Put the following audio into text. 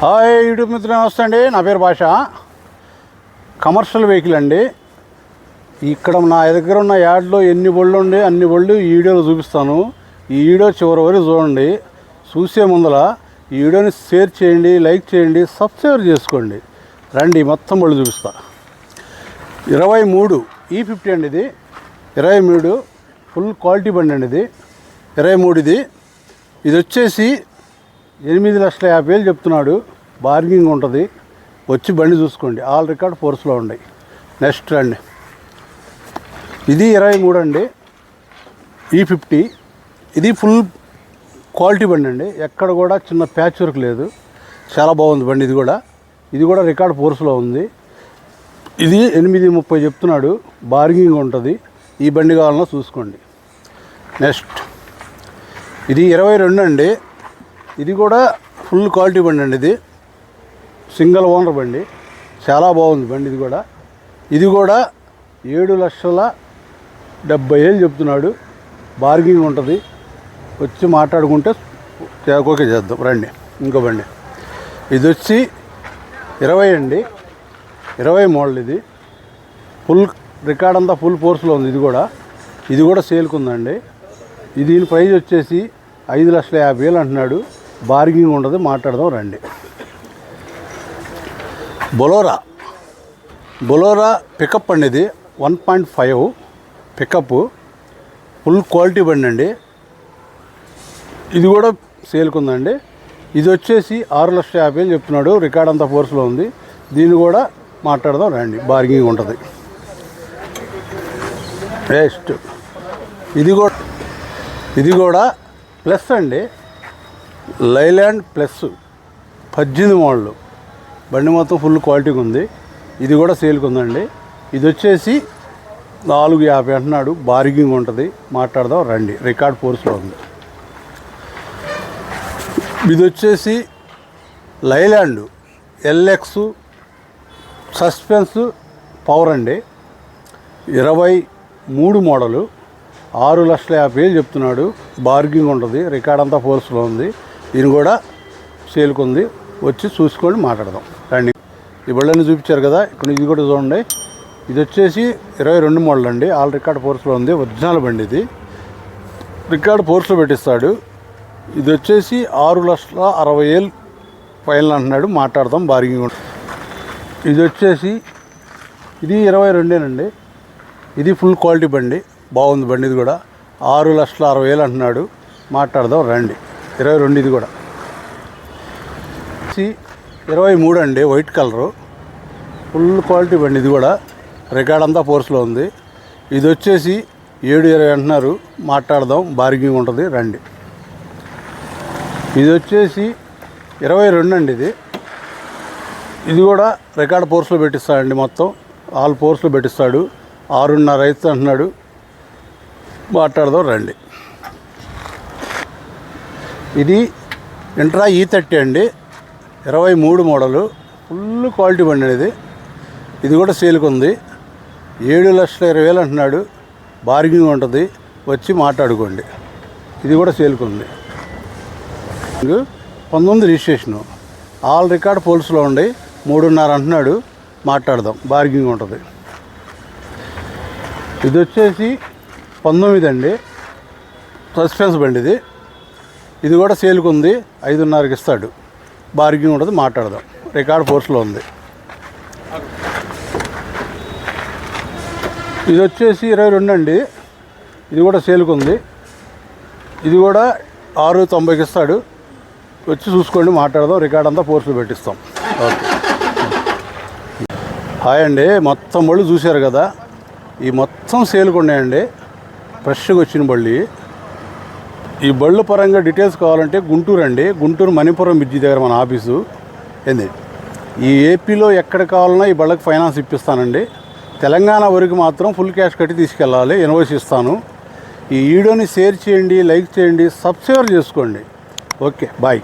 Hi YouTube మిత్రులు నమస్తే అండి. నా పేరు భాష. కమర్షియల్ వెహికల్ అండి. ఇక్కడ నా దగ్గర ఉన్న యాడ్లో ఎన్ని బళ్ళు ఉండి అన్ని బళ్ళు ఈ వీడియోలో చూపిస్తాను. ఈ వీడియో చివరి వరకు చూడండి. చూసే ముందల ఈ వీడియోని షేర్ చేయండి లైక్ చేయండి సబ్స్క్రైబ్ చేసుకోండి. రండి మొత్తం బళ్ళు చూపిస్తా. ఇరవై మూడు e ఈ ఫిఫ్టీ అండి ఇది. ఇరవై మూడు ఫుల్ క్వాలిటీ బండి అండి ఇది. ఇరవై మూడు ఇది. ఇది వచ్చేసి ఎనిమిది లక్షల యాభై వేలు చెప్తున్నాడు. బార్గింగ్ ఉంటుంది. వచ్చి బండి చూసుకోండి. ఆల్ రికార్డ్ ఫోర్స్లో ఉన్నాయి. నెక్స్ట్ రండి. ఇది ఇరవై మూడు అండి. ఈ ఫిఫ్టీ ఇది ఫుల్ క్వాలిటీ బండి అండి. ఎక్కడ కూడా చిన్న ప్యాచ్ వర్క్ లేదు. చాలా బాగుంది బండి ఇది కూడా. ఇది కూడా రికార్డ్ ఫోర్స్లో ఉంది. ఇది ఎనిమిది ముప్పై చెప్తున్నాడు. బార్గింగ్ ఉంటుంది. ఈ బండి కావాలన్నా చూసుకోండి. నెక్స్ట్ ఇది ఇరవై రెండు అండి. ఇది కూడా ఫుల్ క్వాలిటీ బండి అండి ఇది. సింగిల్ ఓనర్ బండి. చాలా బాగుంది బండి ఇది కూడా. ఇది కూడా ఏడు లక్షల డెబ్బై ఏళ్ళు చెప్తున్నాడు. బార్గింగ్ ఉంటుంది. వచ్చి మాట్లాడుకుంటే ఓకే చేద్దాం. రండి. ఇంకో బండి. ఇది వచ్చి ఇరవై అండి. ఇరవై మోడల్ ఇది. ఫుల్ రికార్డ్ అంతా ఫుల్ ఫోర్స్లో ఉంది ఇది కూడా. ఇది కూడా సేల్కి ఉందండి. దీని ప్రైజ్ వచ్చేసి ఐదు లక్షల యాభై వేలు అంటున్నాడు. బార్గింగ్ ఉండదు మాట్లాడదాం రండి. బొలోరా. బొలోరా పికప్ అనేది one point five pickup full quality బండి అండి. ఇది కూడా సేల్కి ఉందండి. ఇది వచ్చేసి ఆరు లక్షల యాభై వేలు చెప్తున్నాడు. రికార్డ్ అంతా ఫోర్స్లో ఉంది. దీన్ని కూడా మాట్లాడదాం రండి. బార్గింగ్ ఉంటుంది. బెస్ట్ ఇది కూడా ఇది కూడా ప్లస్ అండి. లైలాండ్ ప్లస్ పద్దెనిమిది మోడలు. బండి మొత్తం ఫుల్ క్వాలిటీగా ఉంది. ఇది కూడా సేల్కి ఉందండి. ఇది వచ్చేసి నాలుగు యాభై అంటున్నాడు. బార్గింగ్ ఉంటుంది. మాట్లాడదాం రండి. రికార్డ్ ఫోర్స్లో ఉంది. ఇది వచ్చేసి లైలాండ్ ఎల్ఎక్స్ సస్పెన్స్ పవర్ అండి. ఇరవై మూడు మోడలు. ఆరు లక్షల యాభై వేలు చెప్తున్నాడు. బార్గింగ్ ఉంటుంది. రికార్డ్ అంతా ఫోర్స్లో ఉంది. ఇది కూడా సేల్కుంది. వచ్చి చూసుకొని మాట్లాడదాం. రండి. ఈ బళ్ళని చూపించారు కదా ఇప్పుడు ఇది కూడా చూడండి. ఇది వచ్చేసి ఇరవై రెండు మోడల్ అండి. ఆల్ రికార్డ్ ఫోర్స్లో ఉంది. ఒరిజినల్ బండి ఇది. రికార్డ్ ఫోర్స్లో పెట్టిస్తాడు. ఇది వచ్చేసి ఆరు లక్షల అరవై ఏళ్ళు ఫైనల్ అంటున్నాడు. మాట్లాడదాం బార్గింగ్ ఇది వచ్చేసి ఇది ఇరవై రెండేనండి. ఇది ఫుల్ క్వాలిటీ బండి. బాగుంది బండి ఇది కూడా. ఆరు లక్షల అరవై వేలు అంటున్నాడు. మాట్లాడదాం రండి. ఇరవై రెండు ఇది కూడా. ఇరవై మూడు అండి వైట్ కలరు. ఫుల్ క్వాలిటీ బండి ఇది కూడా. రికార్డ్ అంతా ఫోర్స్లో ఉంది. ఇది వచ్చేసి ఏడు ఇరవై అంటున్నారు. మాట్లాడదాం బార్గింగ్ ఉంటుంది రండి. ఇది వచ్చేసి ఇరవై రెండు అండి ఇది. ఇది కూడా రికార్డ్ ఫోర్స్లో పెట్టిస్తాడండి మొత్తం. ఆల్ ఫోర్స్లో పెట్టిస్తాడు. ఆరున్నర అయితే అంటున్నాడు. మాట్లాడదాం రండి. ఇది ఇంట్రా e ఈ థర్టీ అండి. ఇరవై మూడు మోడలు. ఫుల్ క్వాలిటీ బండి ఇది. ఇది కూడా సేల్కి ఉంది. ఏడు లక్షల ఇరవై వేలు అంటున్నాడు. బార్గింగ్ ఉంటుంది. వచ్చి మాట్లాడుకోండి. ఇది కూడా సేల్కి ఉంది. ఇది పంతొమ్మిది రిజిస్ట్రేషను. ఆల్ రికార్డ్ పోల్స్లో ఉండి మూడున్నర అంటున్నాడు. మాట్లాడదాం. బార్గింగ్ ఉంటుంది. ఇది వచ్చేసి పంతొమ్మిది అండి. సస్పెన్స్ బండి ఇది. ఇది కూడా సేల్కి ఉంది ఐదున్నరకి ఇస్తాడు. బార్గింగ్ ఉంటుంది మాట్లాడదాం. రికార్డ్ ఫోర్స్లో ఉంది. ఇది వచ్చేసి ఇరవై రెండు అండి. ఇది కూడా సేల్కి ఉంది ఇది కూడా ఆరు తొంభైకి ఇస్తాడు. వచ్చి చూసుకోండి మాట్లాడదాం. రికార్డ్ అంతా ఫోర్స్లో పెట్టిస్తాం. ఓకే. హాయ్ అండి. మొత్తం బళ్ళు చూశారు కదా? ఈ మొత్తం సేల్కి ఉన్నాయండి ఫ్రెష్గా వచ్చిన బళ్ళు. ఈ బళ్ళు పరంగా డీటెయిల్స్ కావాలంటే గుంటూరు అండి. గుంటూరు మణిపురం బ్రిడ్జి దగ్గర మన ఆఫీసు. ఏంది? ఈ ఏపీలో ఎక్కడ కావాలన్నా ఈ బళ్ళకి ఫైనాన్స్ ఇప్పిస్తానండి. తెలంగాణ వరకు మాత్రం ఫుల్ క్యాష్ కట్టి తీసుకెళ్ళాలి ఇన్వాయిస్ ఇస్తాను. ఈ వీడియోని షేర్ చేయండి లైక్ చేయండి సబ్స్క్రైబ్ చేసుకోండి. Okay bye